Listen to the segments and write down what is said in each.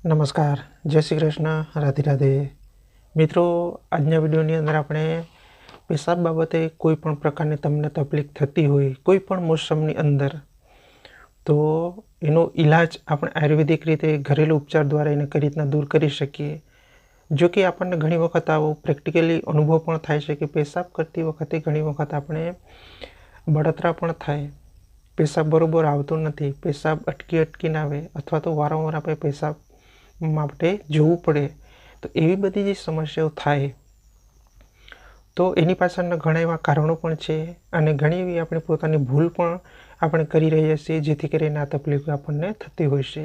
નમસ્કાર. જય શ્રી કૃષ્ણ. રાધે રાધે. મિત્રો, આજના વિડીયોની અંદર આપણે પેશાબ બાબતે કોઈ પણ પ્રકારની તમને તકલીફ થતી હોય, કોઈ પણ મોસમની અંદર, તો એનો ઈલાજ આપણે આયુર્વેદિક રીતે ઘરેલું ઉપચાર દ્વારા એને કઈ રીતના દૂર કરી શકીએ? જો કે આપણને ઘણી વખત આવો પ્રેક્ટિકલી અનુભવ પણ થાય છે કે પેશાબ કરતી વખતે ઘણી વખત આપણે બળતરા પણ થાય. પેશાબ બરોબર આવતો નથી. પેશાબ અટકી અટકીને આવે અથવા તો વારંવાર આપણે પેશાબ માટે જોવું પડે. તો એવી બધી જે સમસ્યાઓ થાય, તો એની પાછળના ઘણા એવા કારણો પણ છે અને ઘણી એવી આપણે પોતાની ભૂલ પણ આપણે કરી રહ્યા છીએ, જેથી કરીને આ તકલીફ આપણને થતી હોય છે.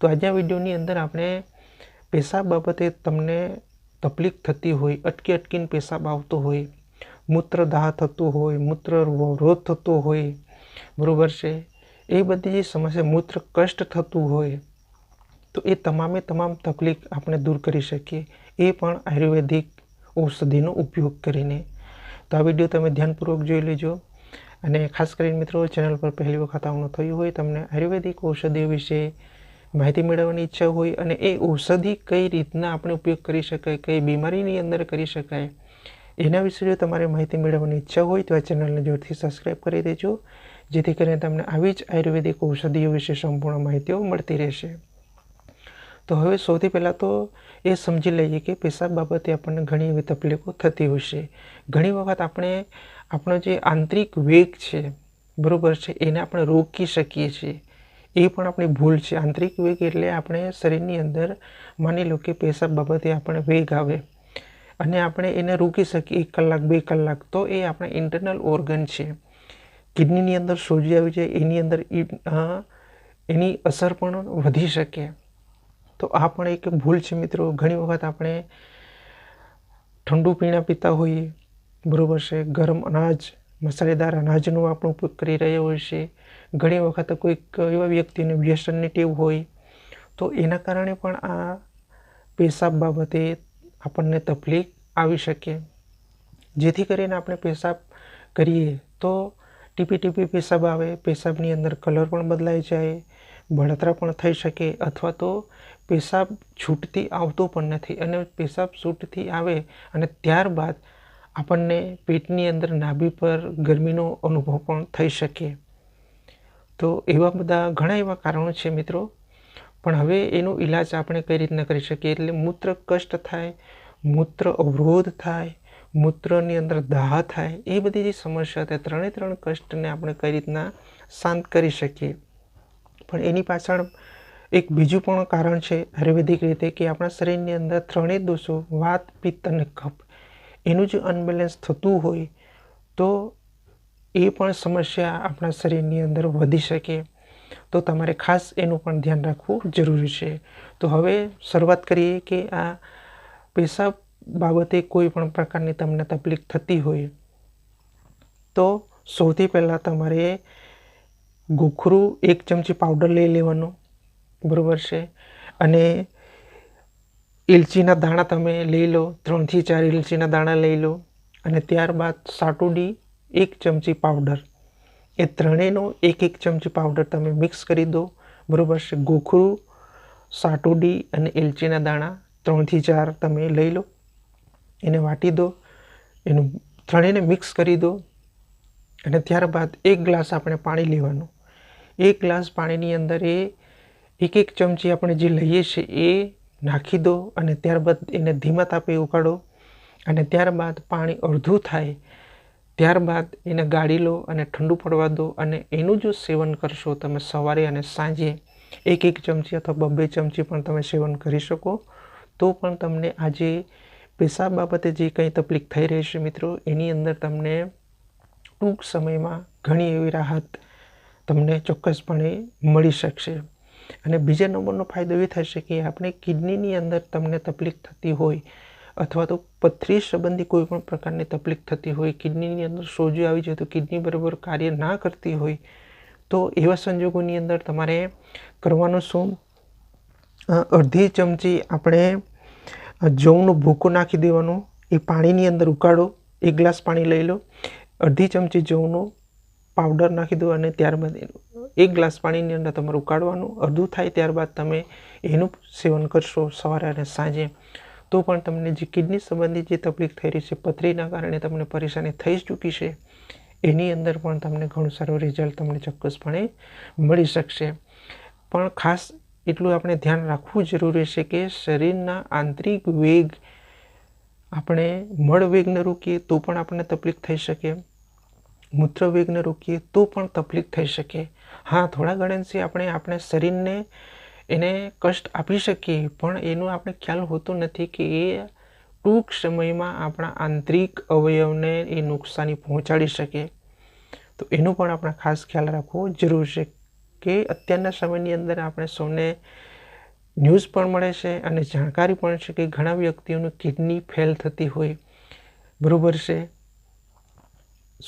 તો આજના વિડીયોની અંદર આપણે પેશાબ બાબતે તમને તકલીફ થતી હોય, અટકી અટકીને પેશાબ આવતો હોય, મૂત્રદાહ થતું હોય, મૂત્ર રોધ થતો હોય, બરાબર છે? એ બધી જે સમસ્યા, મૂત્ર કષ્ટ થતું હોય તો એ તમામે તમામ તકલીફ આપણે દૂર કરી શકીએ. એ પણ આયુર્વેદિક ઔષધિનો ઉપયોગ કરીને. તો આ વીડિયો તમે ધ્યાનપૂર્વક જોઈ લેજો. અને ખાસ કરીને મિત્રો, ચેનલ પર પહેલી વખત આવનું થયું હોય, તમને આયુર્વેદિક ઔષધિઓ વિશે માહિતી મેળવવાની ઈચ્છા હોય અને એ ઔષધિ કઈ રીતના આપણે ઉપયોગ કરી શકાય, કઈ બીમારીની અંદર કરી શકાય, એના વિશે જો તમારે માહિતી મેળવવાની ઈચ્છા હોય તો આ ચેનલને જોરથી સબસ્ક્રાઈબ કરી દેજો. જેથી કરીને તમને આવી જ આયુર્વેદિક ઔષધિઓ વિશે સંપૂર્ણ માહિતીઓ મળતી રહેશે. તો હવે સૌથી પહેલાં તો એ સમજી લઈએ કે પેશાબ બાબતે આપણને ઘણી એવી તકલીફો થતી હોય છે. ઘણી વખત આપણે આપણો જે આંતરિક વેગ છે, બરાબર છે, એને આપણે રોકી શકીએ છીએ. એ પણ આપણી ભૂલ છે. આંતરિક વેગ એટલે આપણે શરીરની અંદર માની લો કે પેશાબ બાબતે આપણે વેગ આવે અને આપણે એને રોકી શકીએ એક કલાક, બે કલાક, તો એ આપણા ઇન્ટરનલ ઓર્ગન છે. કિડનીની અંદર સોજી આવી જાય, એની અંદર એની અસર પણ વધી શકે. તો આ પણ એક ભૂલ છે મિત્રો. ઘણી વખત આપણે ઠંડુ પીણા પીતા હોઈએ, બરાબર છે, ગરમ અનાજ, મસાલેદાર અનાજનો આપણો ઉપયોગ કરી રહ્યા હોય છે. ઘણી વખત કોઈક એવા વ્યક્તિને વ્યસનની ટેવ હોય, તો એના કારણે પણ આ પેશાબ બાબતે આપણને તકલીફ આવી શકે. જેથી કરીને આપણે પેશાબ કરીએ તો ટીપી ટીપી પેશાબ આવે, પેશાબની અંદર કલર પણ બદલાઈ જાય બળતરા પણ થઈ શકે અથવા તો પેશાબ છૂટથી આવતો પણ નથી. અને પેશાબ છૂટથી આવે અને ત્યારબાદ આપણને પેટની અંદર નાભી પર ગરમીનો અનુભવ પણ થઈ શકે. તો એવા બધા ઘણા એવા કારણો છે મિત્રો. પણ હવે એનો ઈલાજ આપણે કઈ રીતના કરી શકીએ? એટલે મૂત્ર કષ્ટ થાય, મૂત્ર અવરોધ થાય, મૂત્રની અંદર દાહ થાય, એ બધી જે સમસ્યા થાય ત્રણે ત્રણ કષ્ટને આપણે કઈ રીતના શાંત કરી શકીએ? પણ એની પાછળ એક બીજું પણ કારણ છે આયુર્વેદિક રીતે કે આપણા શરીરની અંદર ત્રણેય દોષો, વાત, પિત્ત અને કફ, એનું જો અનબેલેન્સ થતું હોય તો એ પણ સમસ્યા આપણા શરીરની અંદર વધી શકે. તો તમારે ખાસ એનું પણ ધ્યાન રાખવું જરૂરી છે. તો હવે શરૂઆત કરીએ કે આ પેશાબ બાબતે કોઈ પણ પ્રકારની તમને તકલીફ થતી હોય તો સૌથી પહેલાં તમારે ગોખરું એક ચમચી પાવડર લઈ લેવાનો, બરાબર છે? અને ઇલચીના દાણા તમે લઈ લો, ત્રણથી ચાર ઇલચીના દાણા લઈ લો, અને ત્યારબાદ સાટુડી એક ચમચી પાવડર એ ત્રણેયનો એક એક ચમચી પાવડર તમે મિક્સ કરી દો, બરાબર છે? ગોખરું, સાટુડી અને એલચીના દાણા ત્રણથી ચાર તમે લઈ લો, એને વાટી દો, એનું ત્રણેયને મિક્સ કરી દો અને ત્યારબાદ એક ગ્લાસ આપણે પાણી લેવાનું. એક ગ્લાસ પાણીની અંદર એ એક એક ચમચી આપણે જે લઈએ છીએ એ નાખી દો અને ત્યારબાદ એને ધીમા તાપે ઉકાળો અને ત્યારબાદ પાણી અડધું થાય. ત્યારબાદ એને ગાળી લો અને ઠંડુ પડવા દો અને એનું જો સેવન કરશો તમે સવારે અને સાંજે. એક એક ચમચી અથવા બબ્બે ચમચી પણ તમે સેવન કરી શકો. તો પણ તમને આજે પેશાબ બાબતે જે કંઈ તકલીફ થઈ રહી છે મિત્રો, એની અંદર તમને ટૂંક સમયમાં ઘણી એવી રાહત તમને ચોક્કસપણે મળી શકશે. અને બીજા નંબરનો ફાયદો એ થશે કે આપણે કિડનીની અંદર તમને તકલીફ થતી હોય અથવા તો પથરી સંબંધી કોઈ પણ પ્રકારની તકલીફ થતી હોય, કિડનીની અંદર સોજો આવી જાય તો કિડની બરાબર કાર્ય ના કરતી હોય, તો એવા સંજોગોની અંદર તમારે કરવાનું શું? અડધી ચમચી આપણે જવનો ભૂકો નાખી દેવાનો, એ પાણીની અંદર ઉકાળો, એક ગ્લાસ પાણી લઈ લો અડધી ચમચી જવનો પાવડર નાખી દો અને ત્યારબાદ એક ગ્લાસ પાણીની અંદર તમારે ઉકાળવાનું, અડધું થાય ત્યારબાદ તમે એનું સેવન કરશો સવારે અને સાંજે. તો પણ તમને જે કિડની સંબંધિત જે તકલીફ થઈ રહી છે, પથરીના કારણે તમને પરેશાની થઈ જ ચૂકી છે, એની અંદર પણ તમને ઘણું સારું રિઝલ્ટ તમને ચોક્કસપણે મળી શકશે. પણ ખાસ એટલું આપણે ધ્યાન રાખવું જરૂરી છે કે શરીરના આંતરિક વેગ, આપણે મળ વેગને રોકીએ તો પણ આપણને તકલીફ થઈ શકે. મૂત્ર વેગને રોકીએ તો પણ તકલીફ થઈ શકે. હા, થોડા ઘણાથી આપણે આપણે શરીરને એને કષ્ટ આપી શકીએ, પણ એનો આપણે ખ્યાલ હોતો નથી કે એ ટૂંક સમયમાં આપણા આંતરિક અવયવને એ નુકસાની પહોંચાડી શકે. તો એનો પણ આપણે ખાસ ખ્યાલ રાખવો જરૂર છે કે અત્યારના સમયની અંદર આપણે સૌને ન્યૂઝ પણ મળે છે અને જાણકારી પણ છે કે ઘણા વ્યક્તિઓનું કિડની ફેલ થતી હોય. બરાબર છે?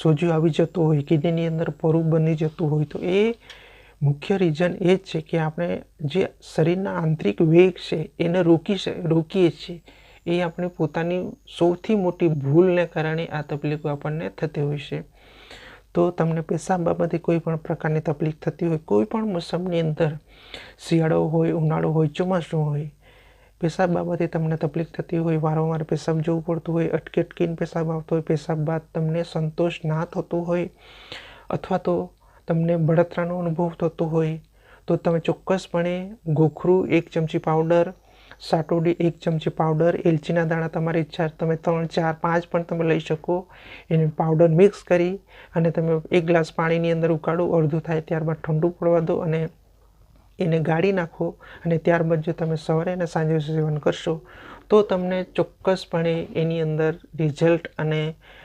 સોજો આવી જતો હોય, કિડનીની અંદર પરું બની જતું હોય, તો એ મુખ્ય રીઝન એ જ છે કે આપણે જે શરીરના આંતરિક વેગ છે, એને રોકી રોકીએ છીએ. એ આપણે પોતાની સૌથી મોટી ભૂલને કારણે આ તકલીફો આપણને થતી હોય છે. તો તમને પેશાબ બાબતે કોઈ પણ પ્રકારની તકલીફ થતી હોય, કોઈ પણ મોસમની અંદર શિયાળો હોય, ઉનાળો હોય, ચોમાસું હોય પેશાબ બાબતે તમને તકલીફ થતી હોય, વારંવાર પેશાબ જવું પડતું હોય અટકી અટકીને પેશાબ આવતો હોય, પેશાબ બાદ તમને સંતોષ ના થતો હોય અથવા તો તમને બળતરાનો અનુભવ થતો હોય, તો તમે ચોક્કસપણે ગોખરું એક ચમચી પાવડર, સાટોડી એક ચમચી પાવડર, એલચીના દાણા તમારી ઈચ્છા, તમે ત્રણ, ચાર, પાંચ પણ તમે લઈ શકો. એને પાવડર મિક્સ કરી અને તમે એક ગ્લાસ પાણીની અંદર ઉકાળો, અડધું થાય ત્યારબાદ ઠંડુ પડવા દો અને એને ગાળી નાખો અને ત્યારબાદ જો તમે સવારે અને સાંજે સેવન કરશો, તો તમને ચોક્કસપણે એની અંદર રિઝલ્ટ અને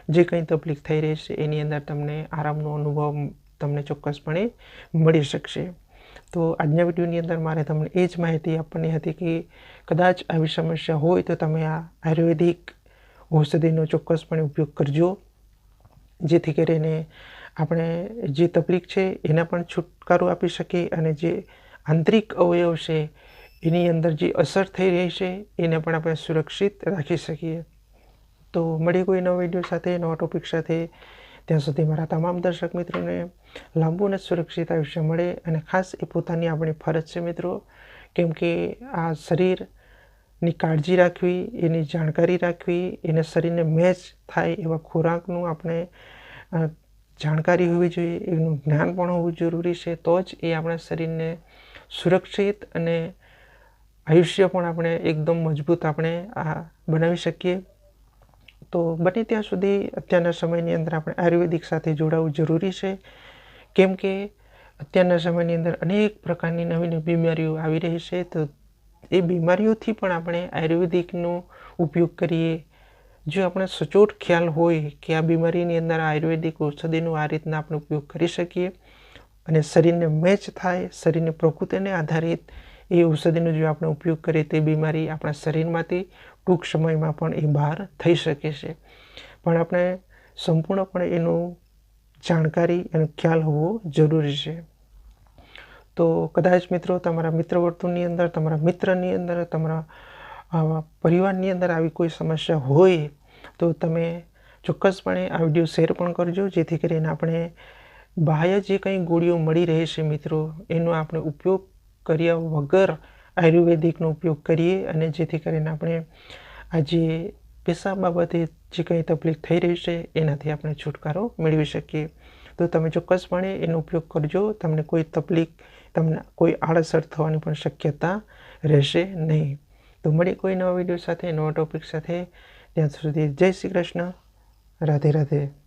જે કંઈ તકલીફ થઈ રહી છે, એની અંદર તમને આરામનો અનુભવ તમને ચોક્કસપણે મળી શકશે. તો આજના વિડીયોની અંદર મારે તમને એ જ માહિતી આપવાની હતી કે કદાચ આવી સમસ્યા હોય તો તમે આ આયુર્વેદિક ઔષધિનો ચોક્કસપણે ઉપયોગ કરજો. જેથી કરીને આપણે જે તકલીફ છે, એના પણ છુટકારો આપી શકીએ અને જે આંતરિક અવયવ છે, એની અંદર જે અસર થઈ રહી છે, એને પણ આપણે સુરક્ષિત રાખી શકીએ. તો મળી કોઈ નવા વીડિયો સાથે, નવા ટોપિક સાથે. ત્યાં સુધી મારા તમામ દર્શક મિત્રોને લાંબુ અને સુરક્ષિત આયુષ્ય મળે અને ખાસ એ પોતાની આપણી ફરજ છે મિત્રો, કેમ કે આ શરીરની કાળજી રાખવી, એની જાણકારી રાખવી, એને શરીરને મેચ થાય એવા ખોરાકનું આપણે જાણકારી હોવી જોઈએ, એનું જ્ઞાન પણ હોવું જરૂરી છે. તો જ એ આપણા શરીરને સુરક્ષિત અને આયુષ્ય પણ આપણે એકદમ મજબૂત આપણે આ બનાવી શકીએ. તો બને ત્યાં સુધી અત્યારના સમયની અંદર આપણે આયુર્વેદિક સાથે જોડાવું જરૂરી છે. કેમ કે અત્યારના સમયની અંદર અનેક પ્રકારની નવી નવી બીમારીઓ આવી રહી છે. તો એ બીમારીઓથી પણ આપણે આયુર્વેદિકનો ઉપયોગ કરીએ. જો આપણે સચોટ ખ્યાલ હોય કે આ બીમારીની અંદર આયુર્વેદિક ઔષધિનો આ રીતના આપણે ઉપયોગ કરી શકીએ અને શરીરને મેચ થાય, શરીરની પ્રકૃતિને આધારિત એ ઔષધિનો જો આપણે ઉપયોગ કરીએ તે બીમારી આપણા શરીરમાંથી ટૂંક સમયમાં પણ એ બહાર થઈ શકે છે. પણ આપણે સંપૂર્ણપણે એનું જાણકારી એનો ખ્યાલ હોવો જરૂરી છે. તો કદાચ મિત્રો તમારા મિત્ર વર્તુળની અંદર, તમારા મિત્રની અંદર, તમારા પરિવારની અંદર આવી કોઈ સમસ્યા હોય તો તમે ચોક્કસપણે આ વીડિયો શેર પણ કરજો, જેથી કરીને આપણે બાહ્ય જે કંઈ ગોળીઓ મળી રહે છે મિત્રો, એનો આપણે ઉપયોગ કર્યા વગર આયુર્વેદિકનો ઉપયોગ કરીએ અને જેથી કરીને આપણે આ જે બાબતે જે કંઈ તકલીફ થઈ રહી છે, એનાથી આપણે છુટકારો મેળવી શકીએ. તો તમે ચોક્કસપણે એનો ઉપયોગ કરજો, તમને કોઈ તકલીફ, તમને કોઈ આડઅસર થવાની પણ શક્યતા રહેશે નહીં. તો મળી કોઈ નવા વીડિયો સાથે, નવા ટોપિક સાથે. ત્યાં સુધી જય શ્રી કૃષ્ણ. રાધે રાધે.